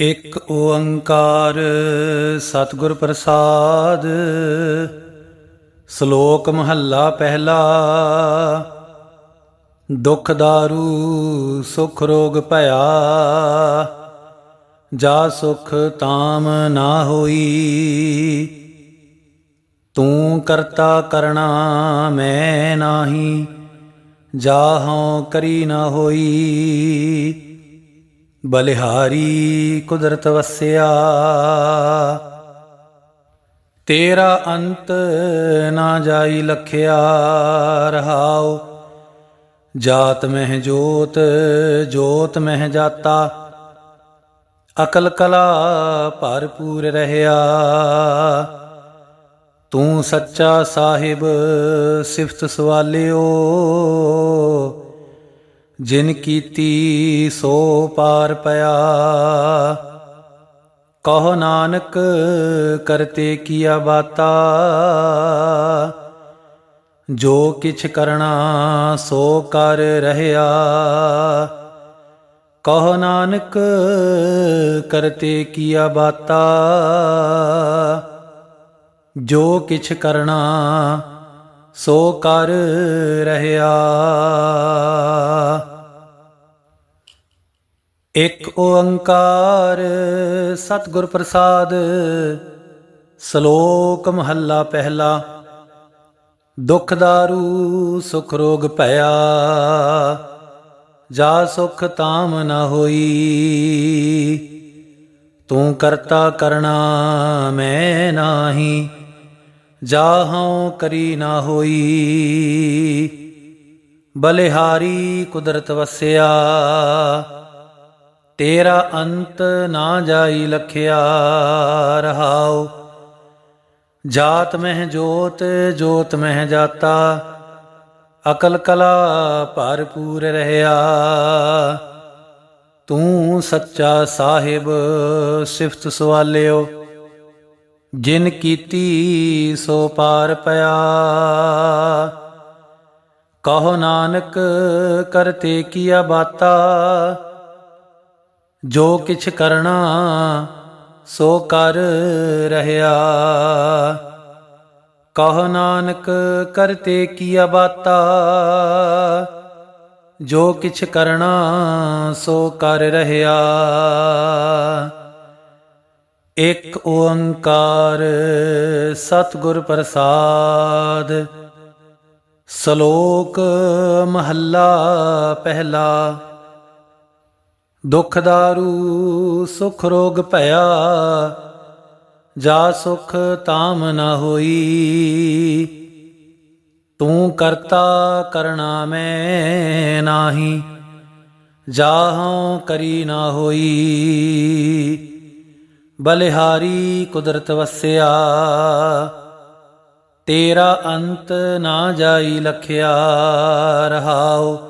ਇਕ ਓੰਕਾਰ ਸਤਿਗੁਰ ਪ੍ਰਸਾਦ, ਸ਼ਲੋਕ ਮਹੱਲਾ ਪਹਿਲਾ, ਦੁਖ ਦਾਰੂ, ਸੁਖ ਰੋਗ ਭਇਆ, ਜਾ ਸੁਖ ਤਾਮ ਨਾ ਹੋਈ। ਤੂੰ ਕਰਤਾ ਕਰਣਾ ਮੈਂ ਨਾਹੀ ਜਾਹੋਂ ਕਰੀ ਨਾ ਹੋਈ। ਬਲਿਹਾਰੀ ਕੁਦਰਤ ਵਸਿਆ। ਤੇਰਾ ਅੰਤ ਨਾ ਜਾਈ ਲਖਿਆ ਰਹਾਉ। ਜਾਤ ਮਹਿ ਜੋਤ ਜੋਤ ਮਹਿ ਜਾਤਾ। ਅਕਲ ਕਲਾ ਭਰਪੂਰ ਰਹਿਆ। ਤੂੰ ਸੱਚਾ ਸਾਹਿਬ ਸਿਫਤ ਸਵਾਲਿਓ। ਜਿਨ ਕੀਤੀ ਸੋ ਪਾਰ ਪਿਆ। ਕਹੋ ਨਾਨਕ, ਕਰਤੇ ਕੀਆ ਬਾਤਾ। ਜੋ ਕਿਛ ਕਰਣਾ ਸੋ ਕਰ ਰਹਿਆ। ਕਹੋ ਨਾਨਕ, ਕਰਤੇ ਕੀਆ ਬਾਤਾ। ਜੋ ਕਿਛ ਕਰਣਾ ਸੋ ਕਰ ਰਹਿਆ। ਇਕ ਓੰਕਾਰ ਸਤਿਗੁਰ ਪ੍ਰਸਾਦ, ਸ਼ਲੋਕ ਮਹੱਲਾ ਪਹਿਲਾ, ਦੁਖ ਦਾਰੂ ਸੁਖ ਰੋਗ ਭਇਆ, ਜਾ ਸੁਖ ਤਾਮ ਨ ਹੋਈ। ਤੂੰ ਕਰਤਾ ਕਰਣਾ ਮੈਂ ਨਾਹੀ ਜਾਹੋਂ ਕਰੀ ਨਾ ਹੋਈ। ਬਲਿਹਾਰੀ ਕੁਦਰਤ ਵਸਿਆ ਤੇਰਾ ਅੰਤ ਨਾ ਜਾਈ ਲਖਿਆ ਰਹਾਉ। ਜਾਤ ਮਹਿ ਜੋਤ ਜੋਤ ਮਹਿ ਜਾਤਾ। ਅਕਲ ਕਲਾ ਭਰਪੂਰ ਰਹਿਆ। ਤੂੰ ਸੱਚਾ ਸਾਹਿਬ, ਸਿਫਤ ਸਵਾਲਿਓ। ਜਿਨ ਕੀਤੀ ਸੋ ਪਾਰ ਪਿਆ। ਕਹੋ ਨਾਨਕ, ਕਰਤੇ ਕੀਆ ਬਾਤਾ। ਜੋ ਕਿਛ ਕਰਣਾ ਸੋ ਕਰ ਰਹਿਆ। ਕਹ ਨਾਨਕ ਕਰਤੇ ਕੀਆ ਬਾਤਾ। ਜੋ ਕਿਛ ਕਰਣਾ ਸੋ ਕਰ ਰਹਿਆ। ਇਕ ਓੰਕਾਰ ਸਤਿਗੁਰ ਪ੍ਰਸਾਦ, ਸ਼ਲੋਕ ਮਹੱਲਾ ਪਹਿਲਾ। ਦੁਖ ਦਾਰੂ ਸੁਖ ਰੋਗ ਭਇਆ, ਜਾ ਸੁਖ ਤਾਮ ਨ ਹੋਈ। ਤੂੰ ਕਰਤਾ ਕਰਣਾ ਮੈਂ ਨਾਹੀ, ਜਾਹੋਂ ਕਰੀ ਨਾ ਹੋਈ। ਬਲਿਹਾਰੀ ਕੁਦਰਤ ਵਸਿਆ, ਤੇਰਾ ਅੰਤ ਨਾ ਜਾਈ ਲਖਿਆ ਰਹਾਓ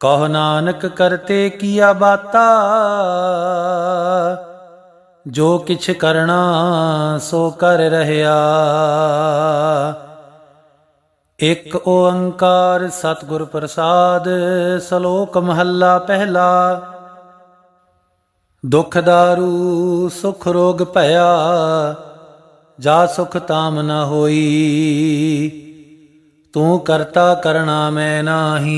ਕਹ ਨਾਨਕ ਕਰਤੇ ਕੀਆ ਬਾਤਾ, ਜੋ ਕਿਛ ਕਰਣਾ ਸੋ ਕਰ ਰਹਿਆ। ਇਕ ਓੰਕਾਰ ਸਤਿਗੁਰ ਪ੍ਰਸਾਦ, ਸ਼ਲੋਕ ਮਹੱਲਾ ਪਹਿਲਾ। ਦੁਖ ਦਾਰੂ, ਸੁਖ ਰੋਗ ਭਇਆ, ਜਾ ਸੁਖ ਤਾਮ ਨ ਹੋਈ। ਤੂੰ ਕਰਤਾ ਕਰਣਾ ਮੈਂ ਨਾਹੀ,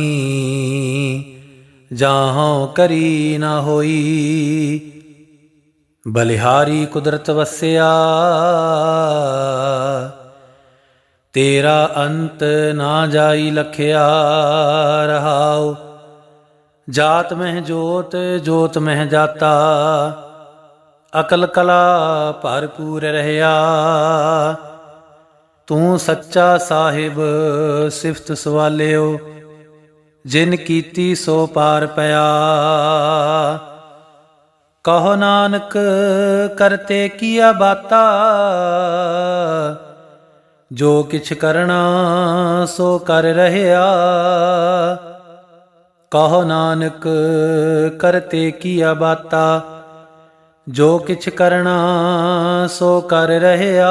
ਜਾਹੋਂ ਕਰੀ ਨਾ ਹੋਈ। ਬਲਿਹਾਰੀ ਕੁਦਰਤ ਵਸਿਆ, ਤੇਰਾ ਅੰਤ ਨਾ ਜਾਈ ਲਖਿਆ ਰਹਾਉ। ਜਾਤ ਮਹਿ ਜੋਤ ਜੋਤ ਮਹਿ ਜਾਤਾ, ਅਕਲ ਕਲਾ ਭਰਪੂਰ ਰਹਿਆ। ਤੂੰ ਸੱਚਾ ਸਾਹਿਬ, ਸਿਫਤ ਸਵਾਲਿਓ, ਜਿਨ ਕੀਤੀ ਸੋ ਪਾਰ ਪਿਆ। ਕਹੋ ਨਾਨਕ, ਕਰਤੇ ਕੀਆ ਬਾਤਾ? ਜੋ ਕਿਛ ਕਰਣਾ ਸੋ ਕਰ ਰਹਿਆ। ਕਹੋ ਨਾਨਕ, ਕਰਤੇ ਕੀਆ ਬਾਤਾ? ਜੋ ਕਿਛ ਕਰਣਾ ਸੋ ਕਰ ਰਹਿਆ।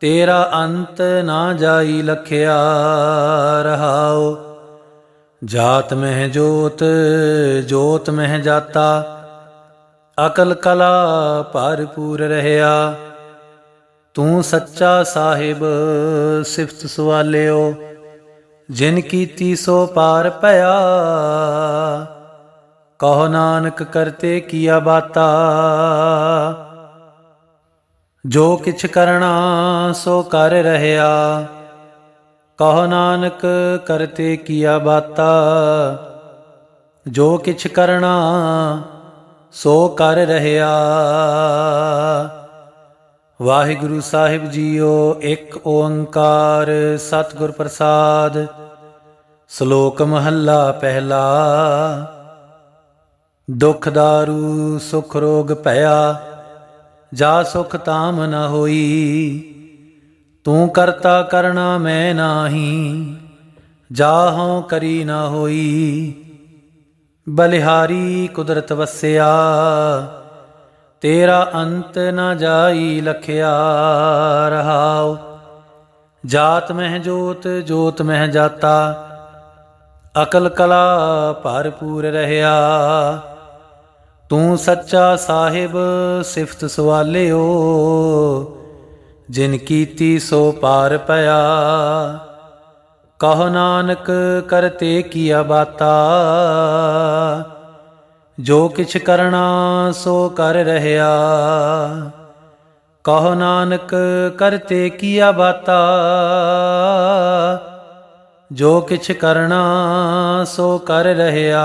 ਤੇਰਾ ਅੰਤ ਨਾ ਜਾਈ ਲਖਿਆ ਰਹਾਓ ਜਾਤ ਮਹਿ ਜੋਤ ਜੋਤ ਮਹਿ ਜਾਤਾ। ਅਕਲ ਕਲਾ ਭਰਪੂਰ ਰਹਿਆ। ਤੂੰ ਸੱਚਾ ਸਾਹਿਬ, ਸਿਫਤ ਸਵਾਲਿਓ। ਜਿਨ ਕੀਤੀ ਸੋ ਪਾਰ ਭਇਆ। ਕਹੋ ਨਾਨਕ ਕਰਤੇ ਕੀਆ ਬਾਤਾ। ਜੋ ਕਿਛ ਕਰਣਾ ਸੋ ਕਰ ਰਹਿਆ। ਕਹੋ ਨਾਨਕ ਕਰਤੇ ਕੀਆ ਬਾਤਾ। ਜੋ ਕਿਛ ਕਰਣਾ ਸੋ ਕਰ ਰਹਿਆ। ਵਾਹਿਗੁਰੂ ਸਾਹਿਬ ਜੀਓ, ਇੱਕ ਓੰਕਾਰ ਸਤਿਗੁਰ ਪ੍ਰਸਾਦ, ਸ਼ਲੋਕ ਮਹੱਲਾ ਪਹਿਲਾ। ਦੁਖ ਦਾਰੂ, ਸੁਖ ਰੋਗ ਭਇਆ ਜਾ ਸੁਖ ਤਾਮ ਨ ਹੋਈ। ਤੂੰ ਕਰਤਾ ਕਰਣਾ ਮੈਂ ਨਾਹੀ, ਜਾਹੋਂ ਕਰੀ ਨ ਹੋਈ। ਬਲਿਹਾਰੀ ਕੁਦਰਤ ਵਸਿਆ, ਤੇਰਾ ਅੰਤ ਨ ਜਾਈ ਲਖਿਆ ਰਹਾਉ। ਜਾਤ ਮਹਿ ਜੋਤ ਜੋਤ ਮਹਿ ਜਾਤਾ, ਅਕਲ ਕਲਾ ਭਰਪੂਰ ਰਹਿਆ। ਤੂੰ ਸੱਚਾ ਸਾਹਿਬ, ਸਿਫਤ ਸਵਾਲਿਓ। ਜਿਨ ਕੀਤੀ ਸੋ ਪਾਰ ਪਿਆ। ਕਹੋ ਨਾਨਕ ਕਰਤੇ ਕੀਆ ਬਾਤਾ। ਜੋ ਕਿਛ ਕਰਣਾ ਸੋ ਕਰ ਰਹਿਆ। ਕਹੋ ਨਾਨਕ ਕਰਤੇ ਕੀਆ ਬਾਤਾ। ਜੋ ਕਿਛ ਕਰਣਾ ਸੋ ਕਰ ਰਹਿਆ।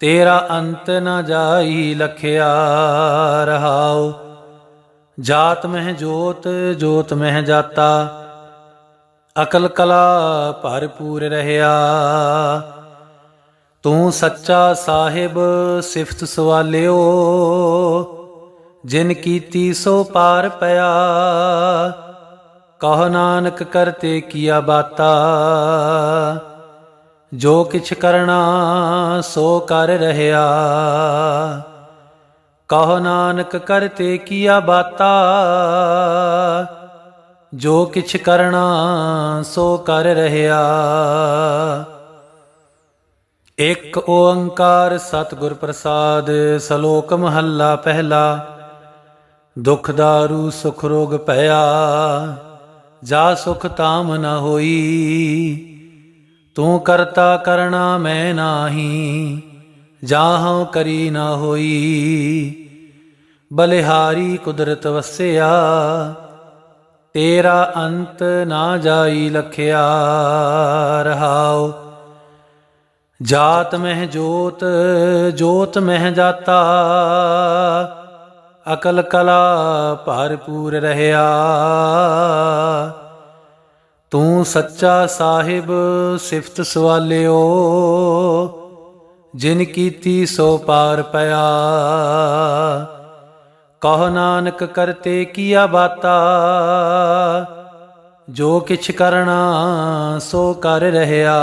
ਤੇਰਾ ਅੰਤ ਨ ਜਾਈ ਲਖਿਆ ਰਹਾਉ। ਜਾਤ ਮਹਿ ਜੋਤ ਜੋਤ ਮਹਿ ਜਾਤਾ। ਅਕਲ ਕਲਾ ਭਰਪੂਰ ਰਹਿਆ। ਤੂੰ ਸੱਚਾ ਸਾਹਿਬ, ਸਿਫਤ ਸਵਾਲਿਓ। ਜਿਨ ਕੀਤੀ ਸੋ ਪਾਰ ਪਿਆ। ਕਹ ਨਾਨਕ ਕਰਤੇ ਕੀਆ ਬਾਤਾ। ਜੋ ਕਿਛ ਕਰਣਾ ਸੋ ਕਰ ਰਹਿਆ। ਕਹੋ ਨਾਨਕ ਕਰਤੇ ਕੀਆ ਬਾਤਾ। ਜੋ ਕਿਛ ਕਰਣਾ ਸੋ ਕਰ ਰਹਿਆ। ਇੱਕ ਓੰਕਾਰ ਸਤਿਗੁਰ ਪ੍ਰਸਾਦ, ਸ਼ਲੋਕ ਮਹੱਲਾ ਪਹਿਲਾ। ਦੁਖ ਦਾਰੂ, ਸੁਖ ਰੋਗ ਭਇਆ, ਜਾ ਸੁਖ ਤਾਮ ਨ ਹੋਈ। ਤੂੰ ਕਰਤਾ ਕਰਣਾ ਮੈਂ ਨਾਹੀ ਜਾਹੋਂ ਕਰੀ ਨਾ ਹੋਈ। ਬਲਿਹਾਰੀ ਕੁਦਰਤ ਵਸਿਆ, ਤੇਰਾ ਅੰਤ ਨਾ ਜਾਈ ਲਖਿਆ, ਰਹਾਉ। ਜਾਤ ਮਹਿ ਜੋਤ ਜੋਤ ਮਹਿ ਜਾਤਾ, ਅਕਲ ਕਲਾ ਭਰਪੂਰ ਰਹਿਆ। ਤੂੰ ਸੱਚਾ ਸਾਹਿਬ ਸਿਫਤ ਸਵਾਲਿਓ, ਜਿਨ ਕੀਤੀ ਸੋ ਪਾਰ ਪਿਆ। ਕਹ ਨਾਨਕ ਕਰਤੇ ਕੀਆ ਬਾਤਾ, ਜੋ ਕਿਛ ਕਰਣਾ ਸੋ ਕਰ ਰਹਿਆ।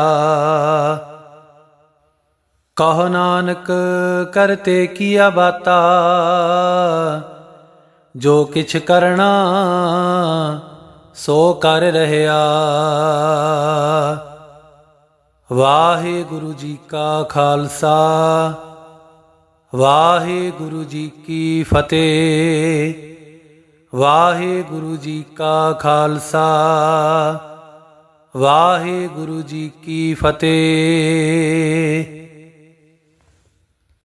ਕਹੋ ਨਾਨਕ ਕਰਤੇ ਕੀਆ ਬਾਤਾ, ਜੋ ਕਿਛ ਕਰਣਾ ਸੋ ਕਰ ਰਹਿਆ। ਵਾਹਿਗੁਰੂ ਜੀ ਕਾ ਖਾਲਸਾ, ਵਾਹਿਗੁਰੂ ਜੀ ਕੀ ਫਤਿਹ, ਵਾਹਿਗੁਰੂ ਜੀ ਕਾ ਖਾਲਸਾ, ਵਾਹਿਗੁਰੂ ਜੀ ਕੀ ਫਤਿਹ।